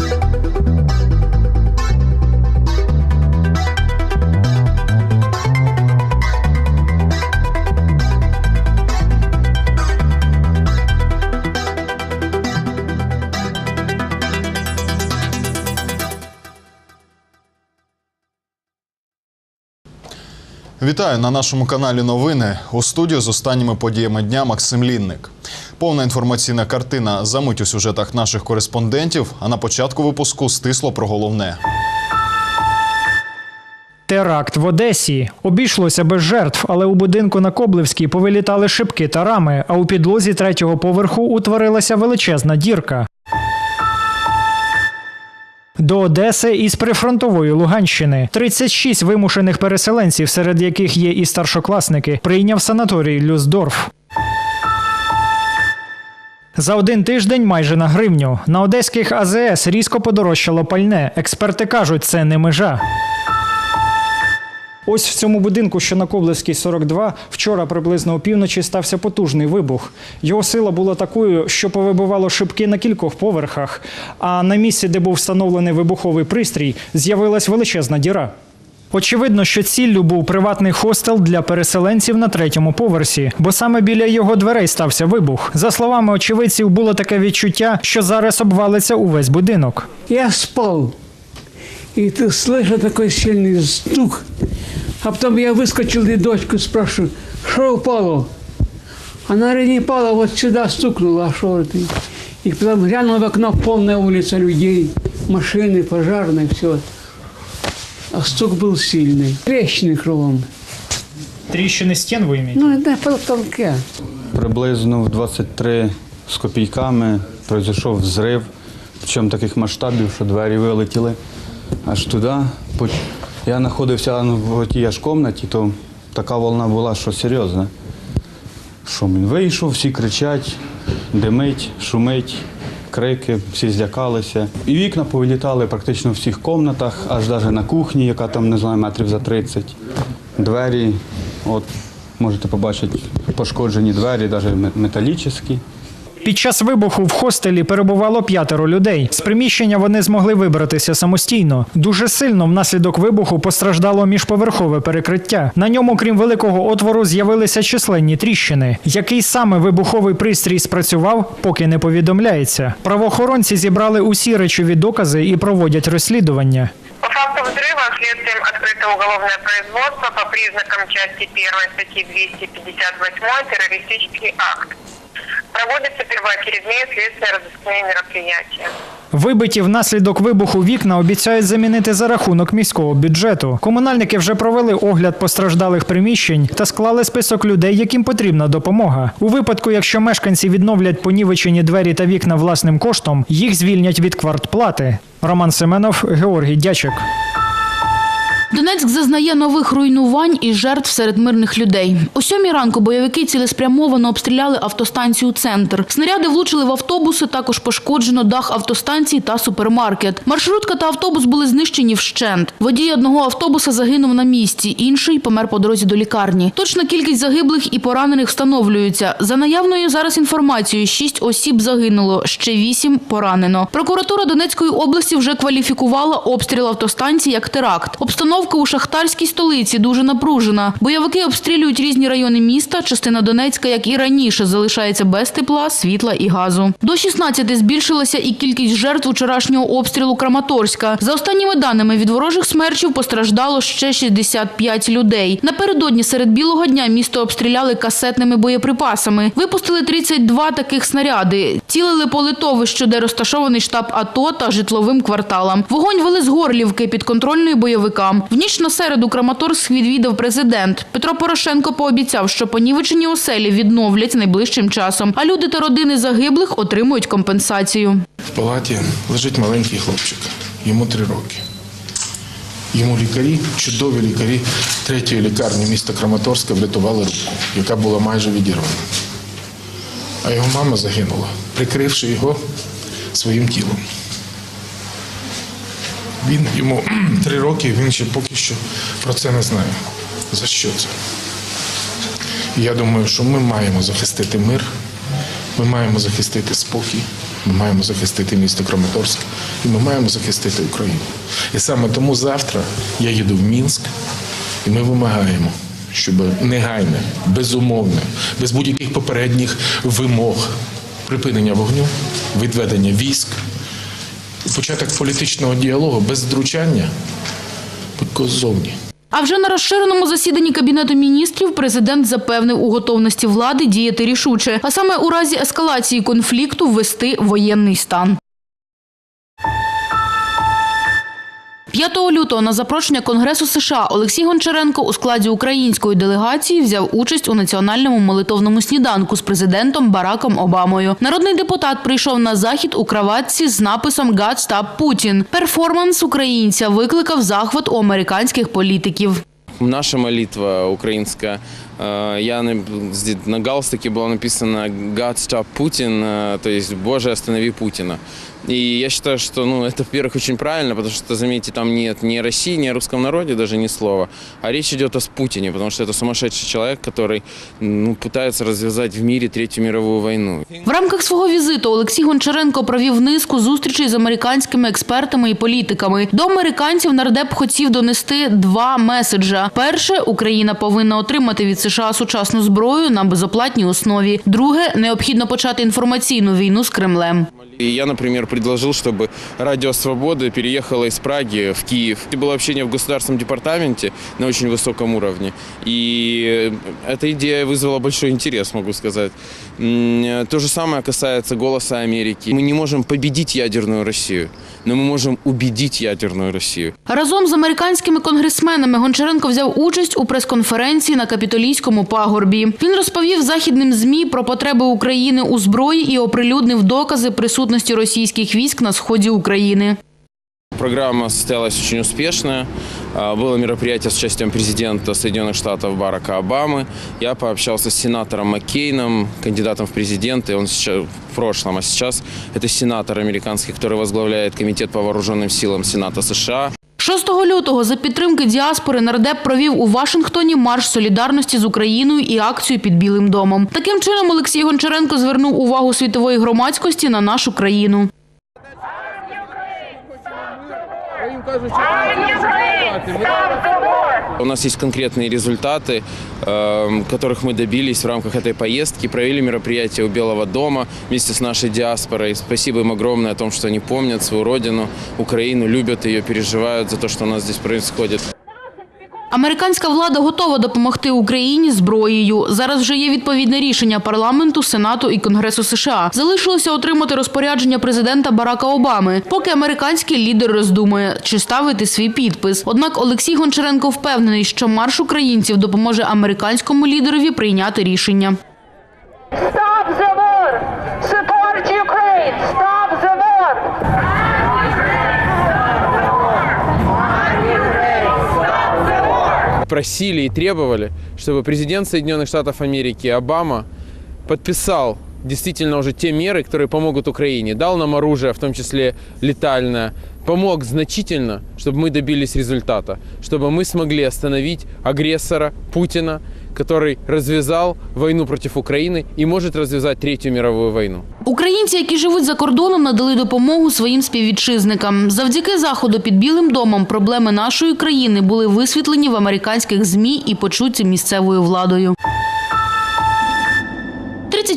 Thank you. Вітаю на нашому каналі Новини у студію з останніми подіями дня Максим Лінник. Повна інформаційна картина за мить у сюжетах наших кореспондентів. А на початку випуску стисло про головне. Теракт в Одесі обійшлося без жертв, але у будинку на Коблевській повилітали шибки та рами, а у підлозі третього поверху утворилася величезна дірка. До Одеси із прифронтової Луганщини 36 вимушених переселенців, серед яких є і старшокласники, прийняв санаторій Люсдорф. За один тиждень майже на гривню. На одеських АЗС різко подорожчало пальне. Експерти кажуть, це не межа. Ось в цьому будинку, що на Коблевській 42, вчора приблизно опівночі стався потужний вибух. Його сила була такою, що повибивало шибки на кількох поверхах. А на місці, де був встановлений вибуховий пристрій, з'явилась величезна діра. Очевидно, що ціллю був приватний хостел для переселенців на третьому поверсі, бо саме біля його дверей стався вибух. За словами очевидців, було таке відчуття, що зараз обвалиться увесь будинок. Я спал, и ты слышал такой сильный стук. А потом я выскочил и дочку спрашиваю, что упало? Она говорит, не упала, вот сюда стукнула, а что это? И потом глянул в окно, полная улица людей, машины, пожарные, все. А стук был сильный. Трещины кругом. Тріщини стін ви імієте? Ну, это потолке. Приблизно в 23 з копійками пройшов взрив, причому таких масштабів, що двері вилетіли аж туди. Я знаходився в тій аж кімнаті, то така волна була, що серйозна. Що він вийшов, всі кричать, димить, шумить, крики, всі злякалися. І вікна повилітали практично в всіх кімнатах, аж навіть на кухні, яка там, не знаю, метрів за 30. Двері, от можете побачити, пошкоджені двері, навіть металічні. Під час вибуху в хостелі перебувало п'ятеро людей. З приміщення вони змогли вибратися самостійно. Дуже сильно внаслідок вибуху постраждало міжповерхове перекриття. На ньому, крім великого отвору, з'явилися численні тріщини. Який саме вибуховий пристрій спрацював, поки не повідомляється. Правоохоронці зібрали усі речові докази і проводять розслідування. Факту взрыва следствием открыто уголовное производство по признакам части 1 статьи 258 террористический акт. Проводятся первоочередные следственно-розыскные мероприятия. Вибиті внаслідок вибуху вікна обіцяють замінити за рахунок міського бюджету. Комунальники вже провели огляд постраждалих приміщень та склали список людей, яким потрібна допомога. У випадку, якщо мешканці відновлять понівечені двері та вікна власним коштом, їх звільнять від квартплати. Роман Семенов, Георгій Дячик. Донецьк зазнає нових руйнувань і жертв серед мирних людей. О сьомій ранку бойовики цілеспрямовано обстріляли автостанцію Центр. Снаряди влучили в автобуси. Також пошкоджено дах автостанції та супермаркет. Маршрутка та автобус були знищені вщент. Водій одного автобуса загинув на місці, інший помер по дорозі до лікарні. Точна кількість загиблих і поранених встановлюється. За наявною зараз інформацією, шість осіб загинуло, ще вісім поранено. Прокуратура Донецької області вже кваліфікувала обстріл автостанції як теракт. Обстановка у шахтарській столиці дуже напружена. Бойовики обстрілюють різні райони міста. Частина Донецька, як і раніше, залишається без тепла, світла і газу. До 16 збільшилася і кількість жертв вчорашнього обстрілу Краматорська. За останніми даними від ворожих смерчів постраждало ще 65 людей. Напередодні серед білого дня місто обстріляли касетними боєприпасами. Випустили 32 таких снаряди. Цілили по литовищу, де розташований штаб АТО та житловим кварталам. Вогонь вели з Горлівки підконтрольної бойовикам. В ніч на середу Краматорськ відвідав президент. Петро Порошенко пообіцяв, що понівечені оселі відновлять найближчим часом, а люди та родини загиблих отримують компенсацію. В палаті лежить маленький хлопчик, йому три роки. Йому лікарі, чудові лікарі третьої лікарні міста Краматорська врятували руку, яка була майже відірвана. А його мама загинула, прикривши його своїм тілом. Він йому три роки, він ще поки що про це не знає. За що це? Я думаю, що ми маємо захистити мир Ми маємо захистити спокій, ми маємо захистити місто Краматорськ і ми маємо захистити Україну. І саме тому завтра я їду в Мінськ, і ми вимагаємо, щоб негайне, безумовне, без будь-яких попередніх вимог припинення вогню, відведення військ, початок політичного діалогу без втручання ззовні. А вже на розширеному засіданні Кабінету міністрів президент запевнив у готовності влади діяти рішуче, а саме у разі ескалації конфлікту ввести воєнний стан. 5 лютого на запрошення Конгресу США Олексій Гончаренко у складі української делегації взяв участь у національному молитовному сніданку з президентом Бараком Обамою. Народний депутат прийшов на захід у краватці з написом «God Stop Putin». Перформанс українця викликав захват у американських політиків. Наша молитва украинская. э, Я на, здесь на галстуке было написано «God stop Putin», э, то есть «Боже, останови Путина». И я считаю, что ну, это, во-первых, очень правильно, потому что, заметьте, там нет ни о России, ни о русском народе даже ни слова, а речь идет о Путине, потому что это сумасшедший человек, который ну, пытается развязать в мире Третью мировую войну. В рамках свого візиту Олексій Гончаренко провів низку зустрічей з американськими експертами і політиками. До американців нардеп хотів донести два меседжа: перше, Україна повинна отримати від США сучасну зброю на безоплатній основі. Друге, необхідно почати інформаційну війну з Кремлем. И я, например, предложил, чтобы Радио Свободы переехало из Праги в Киев. Это было общение в государственном департаменте на очень высоком уровне. И эта идея вызвала большой интерес, могу сказать. М, То же самое касается «Голоса Америки». Мы не можем победить ядерную Россию, но мы можем убедить ядерную Россию. Разом з американськими конгресменами Гончаренко взяв участь у прес-конференції на Капітолійському пагорбі. Він розповів західним змі про потреби України у зброї і оприлюднив докази присутності російських військ на сході України. Программа состоялась очень успешно. А, Было мероприятие с участием президента Соединенных Штатов Барака Обамы. Я пообщался с сенатором Маккейном, кандидатом в президенты. Он сейчас, в прошлом, а сейчас это сенатор американский, который возглавляет Комитет по вооруженным силам Сената США. 6 лютого за підтримки діаспори нардеп провів у Вашингтоні марш солідарності з Україною і акцію під Білим домом. Таким чином Олексій Гончаренко звернув увагу світової громадськості на нашу країну. У нас есть конкретные результаты, э, которых мы добились в рамках этой поездки. Провели мероприятие у Белого дома вместе с нашей диаспорой. Спасибо им огромное о том, что они помнят свою родину, Украину, любят ее, переживают за то, что у нас здесь происходит. Американська влада готова допомогти Україні зброєю. Зараз вже є відповідне рішення парламенту, сенату і конгресу США. Залишилося отримати розпорядження президента Барака Обами, поки американський лідер роздумує, чи ставити свій підпис. Однак Олексій Гончаренко впевнений, що марш українців допоможе американському лідерові прийняти рішення. Просили и требовали, чтобы президент Соединенных Штатов Америки Обама подписал действительно уже те меры, которые помогут Украине. Дал нам оружие, в том числе летальное, помог значительно, чтобы мы добились результата, чтобы мы смогли остановить агрессора Путина, который развязал войну против Украины и может развязать Третью мировую войну. Українці, які живуть за кордоном, надали допомогу своїм співвітчизникам. Завдяки заходу під Білим домом проблеми нашої країни були висвітлені в американських змі і почуті місцевою владою.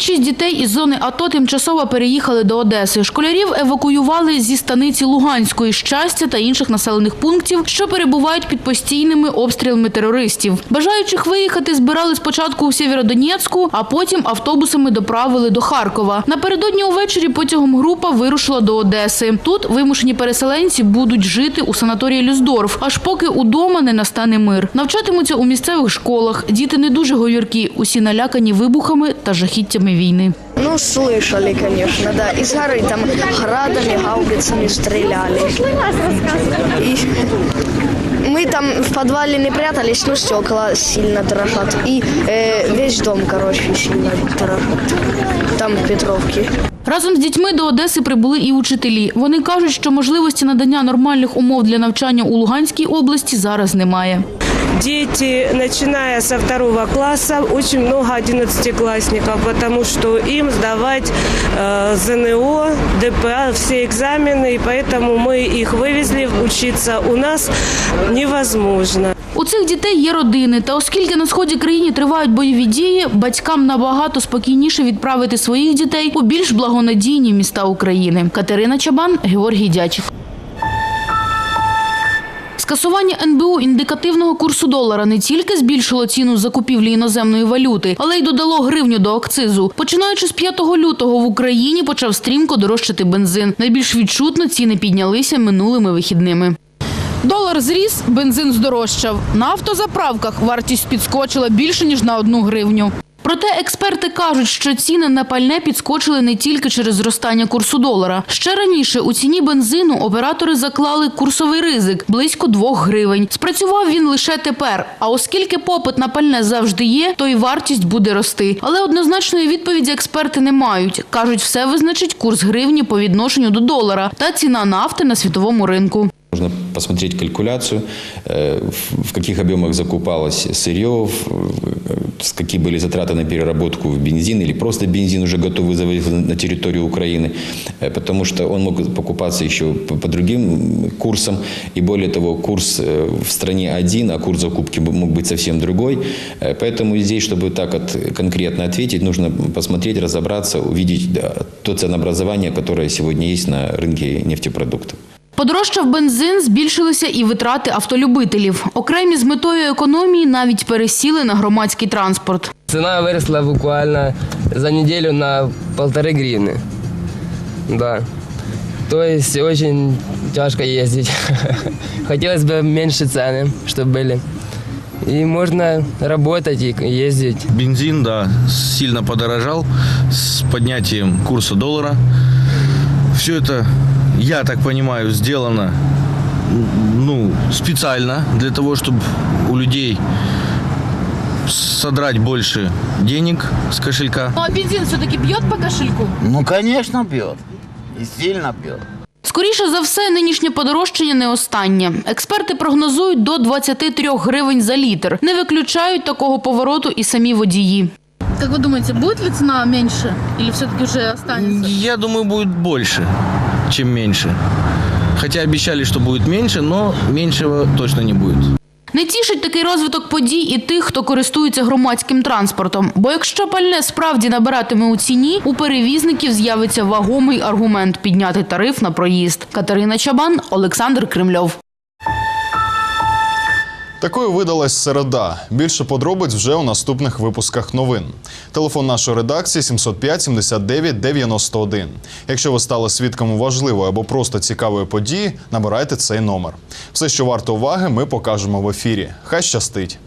36 дітей із зони АТО тимчасово переїхали до Одеси. Школярів евакуювали зі станиці Луганської, щастя та інших населених пунктів, що перебувають під постійними обстрілами терористів. Бажаючих виїхати збирали спочатку у Сєвєродонецьку, а потім автобусами доправили до Харкова. Напередодні увечері потягом група вирушила до Одеси. Тут вимушені переселенці будуть жити у санаторії Люздорф, аж поки удома не настане мир. Навчатимуться у місцевих школах. Діти не дуже говіркі, усі налякані вибухами та жахіттями війни. Ну, слышали, конечно, да. Из горы там градами, гаубицами стреляли. И мы там в подвале не прятались, но стекла сильно дрожат. И э, весь дом, короче, сильно дрожит. Там Петровки. Разом з дітьми до Одеси прибули і учителі. Вони кажуть, що можливості надання нормальних умов для навчання у Луганській області зараз немає. дети, начиная со второго класса, очень много одиннадцатиклассников, потому что им сдавать э, ЗНО, ДПА, все экзамены, и поэтому мы их вывезли учиться у нас невозможно. У цих дітей є родини, та оскільки на сході країни тривають бойові дії, батькам набагато спокійніше відправити своїх дітей у більш благонадійні міста України. Катерина Чабан, Георгій Дячик. Скасування НБУ індикативного курсу долара не тільки збільшило ціну закупівлі іноземної валюти, але й додало гривню до акцизу. Починаючи з 5 лютого в Україні почав стрімко дорожчати бензин. Найбільш відчутно ціни піднялися минулими вихідними. Долар зріс, бензин здорожчав. На автозаправках вартість підскочила більше ніж на одну гривню. Проте експерти кажуть, що ціни на пальне підскочили не тільки через зростання курсу долара. Ще раніше у ціні бензину оператори заклали курсовий ризик близько двох гривень. Спрацював він лише тепер. А оскільки попит на пальне завжди є, то й вартість буде рости. Але однозначної відповіді експерти не мають. кажуть, все визначить курс гривні по відношенню до долара та ціна нафти на світовому ринку. Нужно посмотреть калькуляцию, э, в- в каких объемах закупалось сырье, в- э, с какие были затраты на переработку в бензин или просто бензин уже готовый завозить на территорию Украины, Э, потому что он мог покупаться еще по другим курсам, и более того, курс э, в стране один, а курс закупки мог быть совсем другой. Э, Поэтому здесь, чтобы так от, конкретно ответить, нужно посмотреть, разобраться, увидеть да, то ценообразование, которое сегодня есть на рынке нефтепродуктов. Подорожчав бензин, збільшилися і витрати автолюбителів. Окремі з метою економії навіть пересіли на громадський транспорт. Цена выросла буквально за неделю на полторы гривны. Да. То есть очень тяжко ездить. Хотелось бы меньше цены, чтобы были. И можно работать и ездить. Бензин, да, сильно подорожал с поднятием курса доллара. Все это, я так понимаю, сделано ну, специально для того, чтобы у людей содрать больше денег с кошелька. Ну а бензин все-таки б'є по кошельку? Ну, конечно, бьет. И сильно бьет. Скоріше за все, нинішнє подорожчання не останнє. Експерти прогнозують до 23 гривень за літр. Не виключають такого повороту і самі водії. Як ви думаєте, буде ли ціна менше? Або все-таки вже останеться? Я думаю, будет больше, чем меньше. Хотя обещали, что будет меньше, но меньшего точно не будет. Не тішить такий розвиток подій і тих, хто користується громадським транспортом. Бо якщо пальне справді набиратиме у ціні, у перевізників з'явиться вагомий аргумент підняти тариф на проїзд. Катерина Чабан, Олександр Кремльов. Такою видалась середа. Більше подробиць вже у наступних випусках новин. Телефон нашої редакції 705 79 91. Якщо ви стали свідком важливої або просто цікавої події, набирайте цей номер. Все, що варто уваги, ми покажемо в ефірі. Хай щастить!